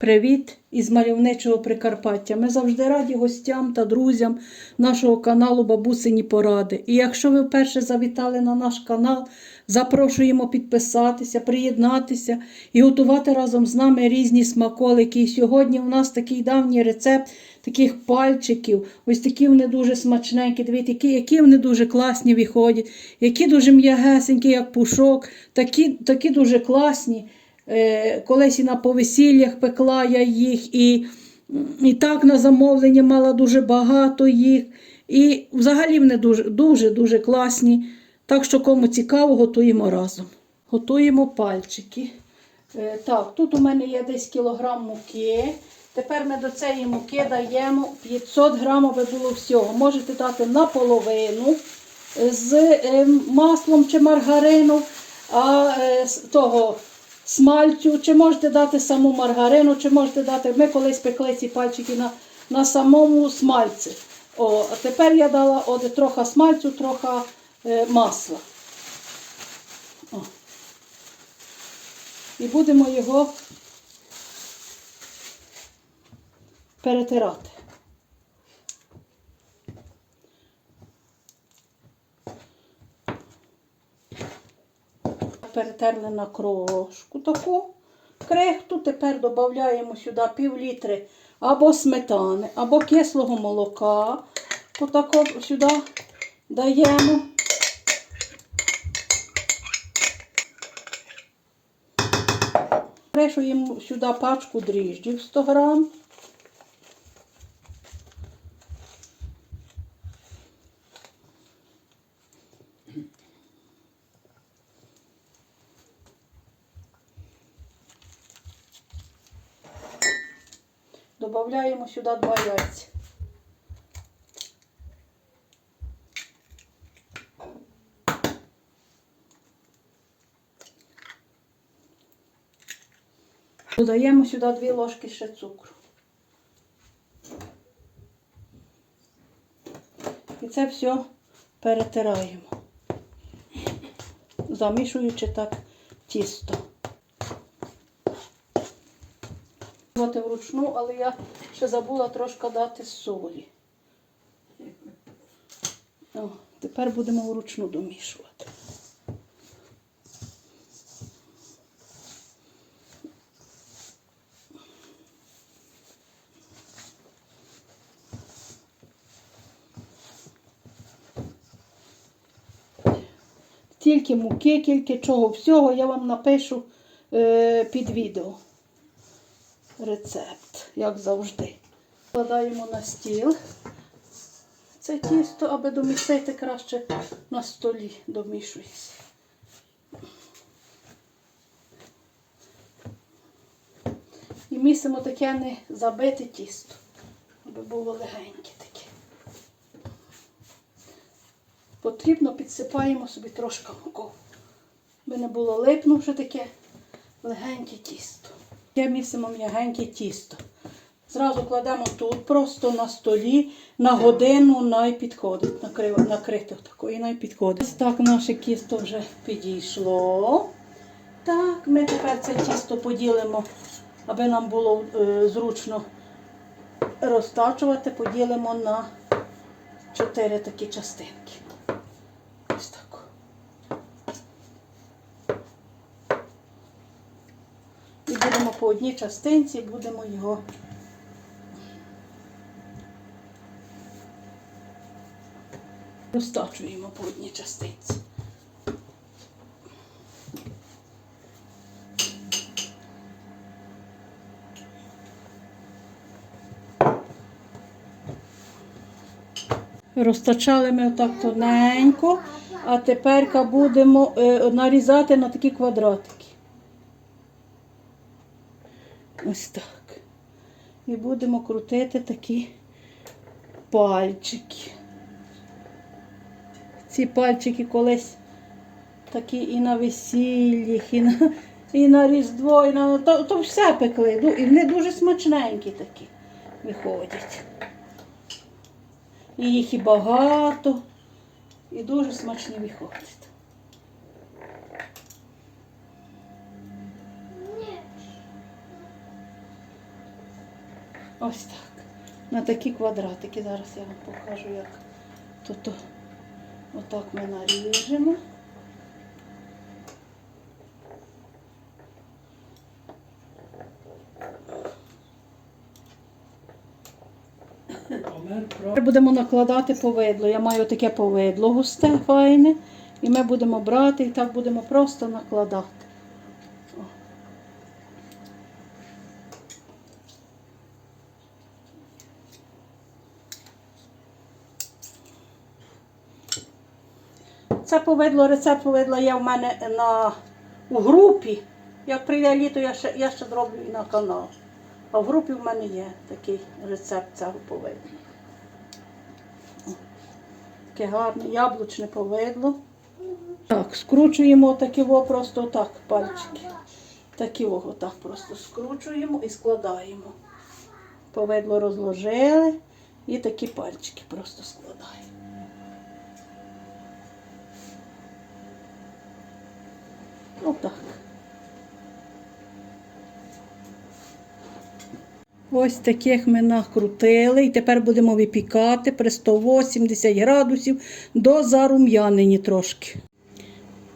Привіт із мальовничого Прикарпаття. Ми завжди раді гостям та друзям нашого каналу Бабусині Поради. І якщо ви вперше завітали на наш канал, запрошуємо підписатися, приєднатися і готувати разом з нами різні смаколики. І сьогодні у нас такий давній рецепт таких пальчиків. Ось такі вони дуже смачненькі. Дивіться, які, вони дуже класні виходять, які дуже м'ягесенькі, як пушок, такі, такі дуже класні. Е, Колись і на повесіллях пекла я їх, і, і так на замовлення мала дуже багато їх. І взагалі вони дуже дуже дуже класні. Так що, кому цікаво, готуємо разом. Готуємо пальчики. Е, Так, тут у мене є десь кілограм муки. Тепер ми до цієї муки даємо 500 грамів було всього. Можете дати наполовину з е, маслом чи маргарином, а е, з того смальцю, чи можете дати саму маргарину, чи можете дати. Ми колись пекли ці пальчики на, на самому смальці. О, а тепер я дала от, трохи смальцю, трохи е, масла. О. І будемо його перетирати. Перетерли на крошку таку крехту. Тепер додаємо сюди пів літри або сметани, або кислого молока. Отако сюди даємо. Прешуємо сюди пачку дріжджів 100 грам. Добавляємо сюди два яйця. Додаємо сюди дві ложки ще цукру. І це все перетираємо, замішуючи так тісто. Готувати вручну, але я ще забула трошки дати солі. О, тепер будемо вручну домішувати. Тільки муки, тільки чого всього я вам напишу е, під відео рецепт, як завжди. Вкладаємо на стіл це тісто, аби домістити краще на столі домішується. І місимо таке не забите тісто, аби було легеньке таке. Потрібно підсипаємо собі трошки муку, аби не було липнувши таке легеньке тісто. Я місимо м'ягеньке тісто. Зразу кладемо тут, просто на столі, на годину най підходить. Накрив, накрито тако і. Ось так наше тісто вже підійшло. Так, ми тепер це тісто поділимо, аби нам було е, зручно розтачувати, поділимо на чотири такі частинки. Ось так. І будемо по одній частинці, будемо його розтачуємо по одній частинці. Розтачали ми отак тоненько, а тепер будемо е, нарізати на такі квадратики. Ось так. І будемо крутити такі пальчики. Ці пальчики колись такі і на весіллях, і на, і на Різдво, і на то, то все пекли. Ну, І вони дуже смачненькі такі виходять. І їх і багато, і дуже смачні виходять. Ось так. На такі квадратики. Зараз я вам покажу, як то, то. Отак ми наріжемо. Тепер будемо накладати повидло. Я маю таке повидло густе, файне. І ми будемо брати і так будемо просто накладати. Це повидло, рецепт повидла є в мене на, у групі. Як прийде літо, я ще, я ще зроблю і на канал. А в групі в мене є такий рецепт цього повидла. Таке гарне яблучне повидло. Так, скручуємо такі во просто так пальчики. Такі ого так просто скручуємо і складаємо. Повидло розложили і такі пальчики просто складаємо. Отак. Ось таких ми накрутили. І тепер будемо випікати при 180 градусів до зарум'янені трошки.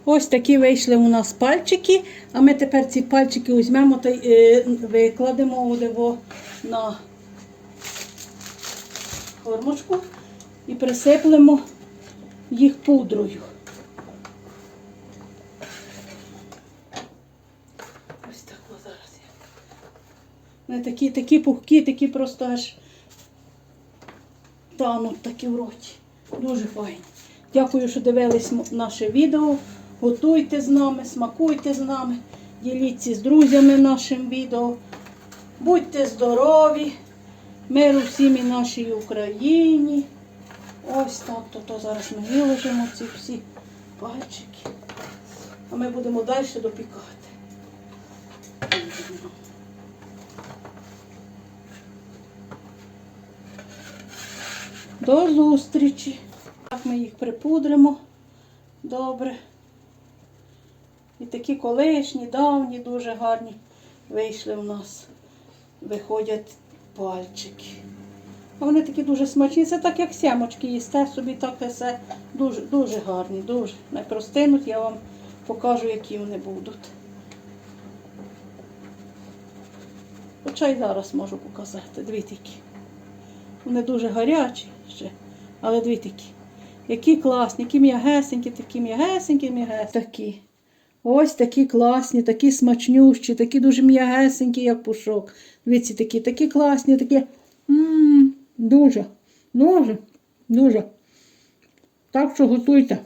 Ось такі вийшли у нас пальчики. А ми тепер ці пальчики візьмемо та е, викладемо одиво на формочку і присиплемо їх пудрою. Ось так о, зараз я. Вони такі, такі пухкі, такі просто аж тануть такі в роті. Дуже файні. Дякую, що дивились наше відео. Готуйте з нами, смакуйте з нами, діліться з друзями нашим відео. Будьте здорові, миру всім і нашій Україні. Ось так, то, то зараз ми виложимо ці всі пальчики. А ми будемо далі допікати. До зустрічі. Так ми їх припудримо добре. І такі колишні, давні, дуже гарні вийшли в нас. Виходять пальчики. А вони такі дуже смачні. Це так, як сямочки їсте собі, так і все дуже, дуже гарні, дуже. Найпростинуть, я вам покажу, які вони будуть. Хоча й зараз можу показати. Дві такі. Вони дуже гарячі ще. Але дві такі. Які класні, які м'ягесенькі, такі м'ягесенькі, м'ягесенькі. Такі. Ось такі класні, такі смачнющі, такі дуже м'ягесенькі, як пушок. Дивіться, такі, такі класні, такі. Ммм, дуже, дуже, дуже. Так що готуйте.